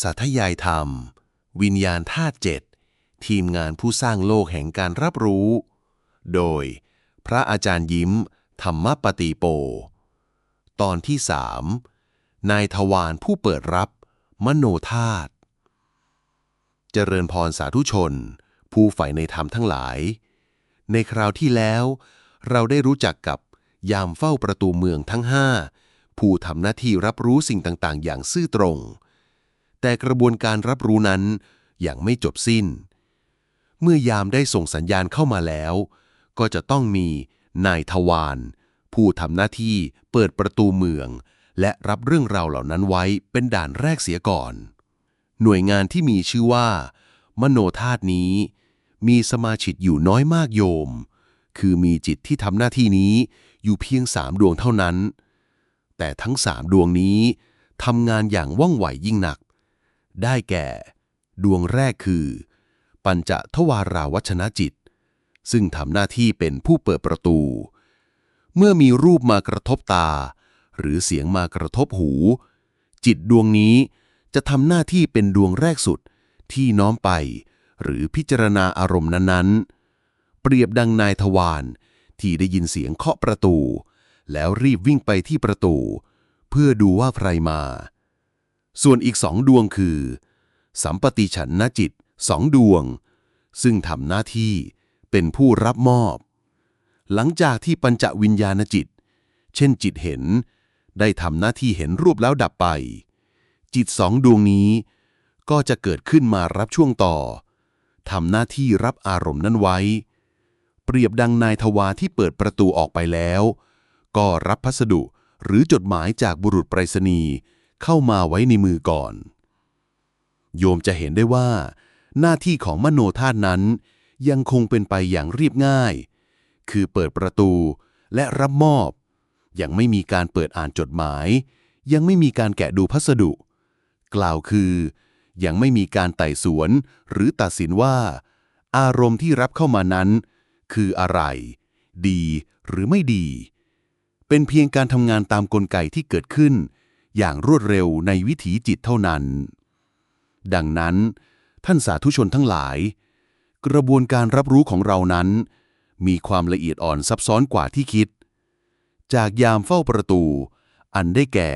สัทยายธรรม วิญญาณธาตุเจ็ดทีมงานผู้สร้างโลกแห่งการรับรู้ โดย พระอาจารย์ยิ้ม ธรรมปฏิโป ตอนที่สามนายทวารผู้เปิดรับ มโนธาตุเจริญพรสาธุชน ผู้ใฝ่ในธรรมทั้งหลาย ในคราวที่แล้ว เราได้รู้จักกับยามเฝ้าประตูเมืองทั้งห้าผู้ทำหน้าที่รับรู้สิ่งต่าง ๆ อย่างซื่อตรง แต่กระบวนการรับรู้นั้นยังไม่จบสิ้น เมื่อยามได้ส่งสัญญาณเข้ามาแล้ว ก็จะต้องมีนายทวารผู้ทำหน้าที่เปิดประตูเมือง และรับเรื่องราวเหล่านั้นไว้เป็นด่านแรกเสียก่อน หน่วยงานที่มีชื่อว่า มโนธาตุนี้ มีสมาชิกอยู่น้อยมากโยม คือมีจิตที่ทำหน้าที่นี้อยู่เพียงสามดวงเท่านั้น แต่ทั้งสามดวงนี้ทำงานอย่างว่องไวยิ่งหนัก ได้แก่ ดวงแรกคือ ปัญจทวาราวัชนะจิต ซึ่งทำหน้าที่เป็นผู้เปิดประตู เมื่อมีรูปมากระทบตา หรือเสียงมากระทบหู จิตดวงนี้จะทำหน้าที่เป็นดวงแรกสุดที่น้อมไป หรือพิจารณาอารมณ์นั้นๆ เปรียบดังนายทวารที่ได้ยินเสียงเคาะประตู แล้วรีบวิ่งไปที่ประตู เพื่อดูว่าใครมา ส่วนอีกสองดวงคือ สัมปติฉันนจิตสองดวง ซึ่งทำหน้าที่เป็นผู้รับมอบ หลังจากที่ปัญจวิญญาณจิต เช่นจิตเห็น ได้ทำหน้าที่เห็นรูปแล้วดับไป จิตสองดวงนี้ ก็จะเกิดขึ้นมารับช่วงต่อทำหน้าที่รับอารมณ์นั้นไว้ เปรียบดังนายทวาที่เปิดประตูออกไปแล้ว ก็รับพัสดุหรือจดหมายจากบุรุษไปรษณีย์ เข้ามาไว้ในมือก่อน โยมจะเห็นได้ว่า หน้าที่ของมโนธาตุนั้น ยังคงเป็นไปอย่างเรียบง่าย คือเปิดประตูและรับมอบ ยังไม่มีการเปิดอ่านจดหมาย ยังไม่มีการแกะดูพัสดุ กล่าวคือ ยังไม่มีการไต่สวน หรือตัดสินว่า อารมณ์ที่รับเข้ามานั้น คืออะไร ดีหรือไม่ดี เป็นเพียงการทำงานตามกลไกที่เกิดขึ้น อย่างรวดเร็วในวิถีจิตเท่านั้น ดังนั้น ท่านสาธุชนทั้งหลาย กระบวนการรับรู้ของเรานั้น มีความละเอียดอ่อนซับซ้อนกว่าที่คิด จากยามเฝ้าประตู อันได้แก่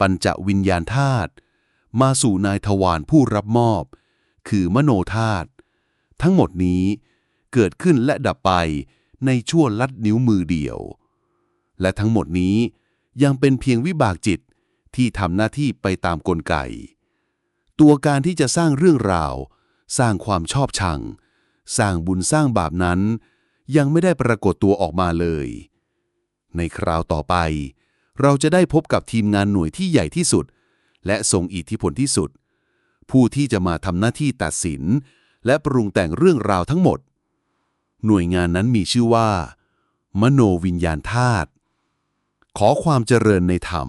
ปัญจวิญญาณธาตุมาสู่นายทวารผู้รับมอบ คือมโนธาตุทั้งหมดนี้เกิดขึ้นและดับไปในชั่วลัดนิ้วมือเดียว และทั้งหมดนี้ยังเป็นเพียงวิบากจิต ที่ทำหน้าที่ไปตามกลไก ตัวการที่จะสร้างเรื่องราว สร้างความชอบชัง สร้างบุญสร้างบาปนั้น ยังไม่ได้ปรากฏตัวออกมาเลย ในคราวต่อไป เราจะได้พบกับทีมงานหน่วยที่ใหญ่ที่สุด และทรงอิทธิพลที่สุด ผู้ที่จะมาทำหน้าที่ตัดสิน และปรุงแต่งเรื่องราวทั้งหมด หน่วยงานนั้นมีชื่อว่า มโนวิญญาณธาตุขอความเจริญในธรรม